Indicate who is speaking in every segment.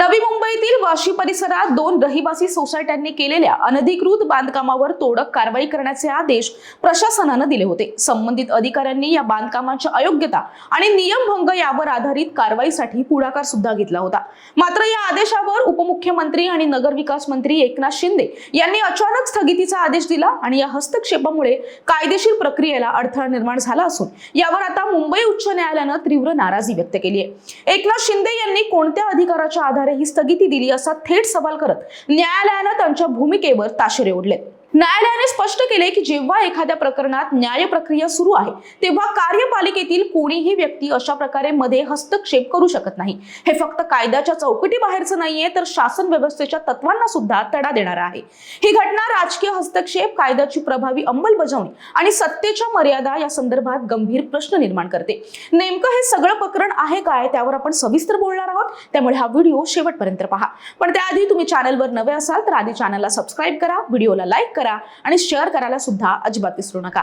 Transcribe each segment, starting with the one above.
Speaker 1: नवी मुंबईतील वाशी परिसरात दोन रहिवासी सोसायट्यांनी केलेल्या अनधिकृत बांधकामावर तोडक कारवाई करण्याचे आदेश प्रशासनानं दिले होते. संबंधित अधिकाऱ्यांनी या बांधकामाच्या अयोग्यता आणि नियमभंग यावर आधारित कारवाईसाठी पुढाकार सुद्धा घेतला होता. मात्र या आदेशावर उपमुख्यमंत्री आणि नगरविकास मंत्री एकनाथ शिंदे यांनी अचानक स्थगितीचा आदेश दिला आणि या हस्तक्षेपामुळे कायदेशीर प्रक्रियेला अडथळा निर्माण झाला असून यावर आता मुंबई उच्च न्यायालयानं तीव्र नाराजी व्यक्त केली आहे. एकनाथ शिंदे यांनी कोणत्या अधिकाराच्या आधारे ही स्थगिती दिली असा थेट सवाल करत न्यायालयानं त्यांच्या भूमिकेवर ताशेरे ओढले न्यायालयाने स्पष्ट केले की जेव्हा एखाद्या प्रकरणात न्याय प्रक्रिया सुरू आहे तेव्हा कार्यपालिकेतील कोणीही व्यक्ती अशा प्रकारे मध्ये हस्तक्षेप करू शकत नाही. हे फक्त कायद्याच्या चौकटी बाहेरचं नाहीये तर शासन व्यवस्थेच्या तत्वांना सुद्धा तडा देणार आहे. ही घटना राजकीय हस्तक्षेप कायद्याची प्रभावी अंमलबजावणी आणि सत्तेच्या मर्यादा या संदर्भात गंभीर प्रश्न निर्माण करते. नेमकं हे सगळं प्रकरण आहे काय त्यावर आपण सविस्तर बोलणार आहोत. त्यामुळे हा व्हिडिओ शेवटपर्यंत पहा. पण त्याआधी तुम्ही चॅनलवर नवे असाल तर आधी चॅनलला सबस्क्राईब करा व्हिडिओला लाईक करा. आणि शेअर करायला सुद्धा अजिबात विसरू नका.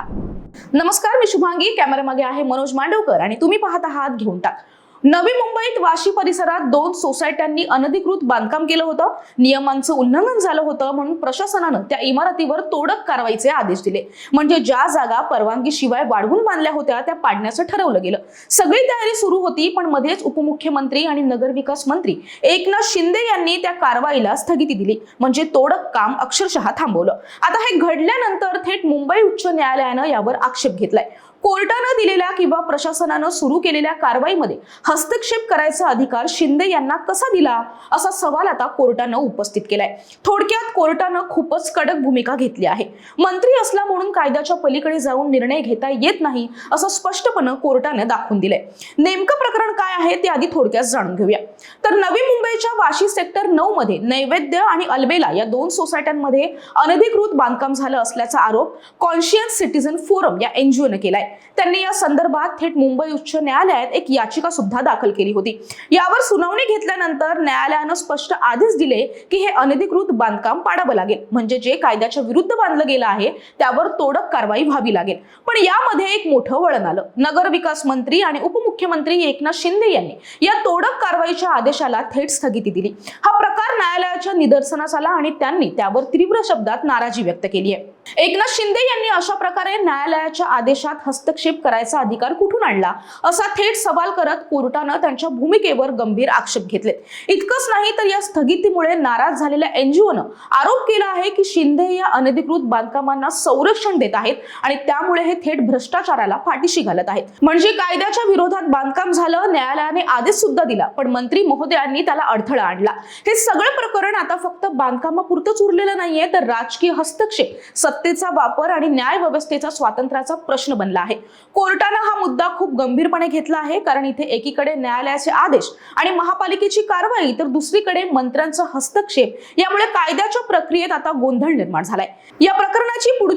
Speaker 1: नमस्कार मी शुभांगी. कॅमेरामागे आहे मनोज मांडवकर आणि तुम्ही पाहत आहात घेऊन टाक. नवी मुंबईत वाशी परिसरात दोन सोसायट्यांनी अनधिकृत बांधकाम केलं होतं. नियमांचं उल्लंघन झालं होतं म्हणून प्रशासनानं त्या इमारतीवर तोडक कारवाईचे आदेश दिले. म्हणजे ज्या जागा परवानगीशिवाय वाढवून बांधल्या होत्या त्या पाडण्याचं ठरवलं गेलं. सगळी तयारी सुरू होती पण मध्येच उपमुख्यमंत्री आणि नगरविकास मंत्री एकनाथ शिंदे यांनी त्या कारवाईला स्थगिती दिली. म्हणजे तोडक काम अक्षरशः थांबवलं. आता हे घडल्यानंतर थेट मुंबई उच्च न्यायालयानं यावर आक्षेप घेतलाय. कोर्टानं दिलेल्या किंवा प्रशासनानं सुरू केलेल्या कारवाईमध्ये हस्तक्षेप करायचा अधिकार शिंदे यांना कसा दिला? असा सवाल आता कोर्टानं उपस्थित केलाय. थोडक्यात कोर्टानं खूपच कडक भूमिका घेतली आहे. मंत्री असला म्हणून कायद्याच्या पलीकडे जाऊन निर्णय घेता येत नाही असं स्पष्टपणे कोर्टानं दाखवून दिलंय. नेमकं प्रकरण काय आहे ते आधी थोडक्यात जाणून घेऊया. तर नवी मुंबईच्या वाशी सेक्टर नऊ मध्ये नैवेद्य आणि अल्बेला या दोन सोसायट्यांमध्ये अनधिकृत बांधकाम झालं असल्याचा आरोप कॉन्शियस सिटीझन फोरम या एनजीओनं केलाय. त्यांनी या संदर्भात थेट मुंबई उच्च न्यायालयात एक याचिका सुद्धा दाखल केली होती. यावर सुनावणी घेतल्यानंतर न्यायालयानं स्पष्ट आदेश दिले की हे अनधिकृत बांधकाम पाडावं लागेल. म्हणजे जे कायद्याच्या विरुद्ध बांधलं गेलं आहे त्यावर तोडक कारवाई व्हावी लागेल. पण यामध्ये एक मोठं वळण आलं. नगरविकास मंत्री आणि उपमुख्यमंत्री एकनाथ शिंदे यांनी या तोडक कारवाईच्या आदेशाला थेट स्थगिती दिली. हा प्रकार न्यायालयाच्या निदर्शनास आला आणि त्यांनी त्यावर तीव्र शब्दात नाराजी व्यक्त केली आहे. एकनाथ शिंदे यांनी अशा प्रकारे न्यायालयाच्या आदेशात हस्तक्षेप करायचा अधिकार कुठून आणला? असा थेट सवाल करत कोर्टानं त्यांच्या भूमिकेवर गंभीर आक्षेप घेतलेत. इतकंच नाही तर या स्थगितीमुळे नाराज झालेल्या एनजीओनं आरोप केला आहे की शिंदे या अनधिकृत बांधकामांना संरक्षण देत आहेत आणि त्यामुळे हे थेट भ्रष्टाचाराला पाठीशी घालत आहेत. म्हणजे कायद्याच्या विरोधात बांधकाम झालं न्यायालयाने आदेश सुद्धा दिला पण मंत्री महोदयांनी त्याला अडथळा आणला. हे सगळं प्रकरण आता फक्त बांधकामापुरतंच उरलेलं नाहीये तर राजकीय हस्तक्षेप सत्तेचा वापर आणि न्याय व्यवस्थेचा स्वातंत्र्याचा प्रश्न बनला आहे. कोर्टानं हा मुद्दा खूप गंभीरपणे घेतला आहे कारण इथे एकीकडे न्यायालयाचे आदेश आणि महापालिकेची कारवाई तर दुसरीकडे मंत्र्यांचा हस्तक्षेप यामुळे कायद्याच्या प्रक्रियेत आता गोंधळ निर्माण झालाय. या प्रकरणाची पुढची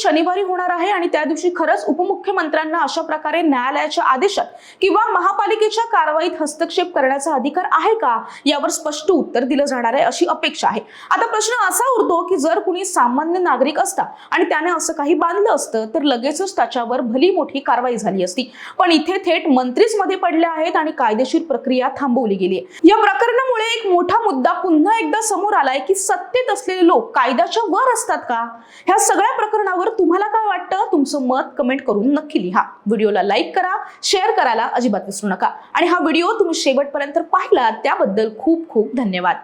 Speaker 1: शनिवारी होणार आहे आणि त्या दिवशी खरंच उपमुख्यमंत्र्यांना अशा प्रकारे न्यायालयाच्या आदेशात किंवा महापालिकेच्या कारवाईत हस्तक्षेप करण्याचा अधिकार आहे का यावर स्पष्ट उत्तर दिलं जाणार आहे अशी अपेक्षा आहे. आता प्रश्न असा उरतो की जर कुणी सामान्य नागरिक असता आणि त्याने असं काही बांधलं असतं तर लगेचच त्याच्यावर भली मोठी कारवाई झाली असती. पण इथे थेट मंत्रीच मध्ये पडले आहेत आणि कायदेशीर प्रक्रिया थांबवली गेली आहे. या प्रकरणामुळे एक मोठा मुद्दा पुन्हा एकदा समोर आलाय की सत्तेत असलेले लोक कायद्याच्या वर असतात का? ह्या सगळ्या प्रकरणावर तुम्हाला काय वाटतं? तुमचं मत कमेंट करून नक्की लिहा. व्हिडिओला लाईक करा शेअर करायला अजिबात विसरू नका. आणि हा व्हिडिओ तुम्ही शेवटपर्यंत पाहिला त्याबद्दल खूप खूप धन्यवाद.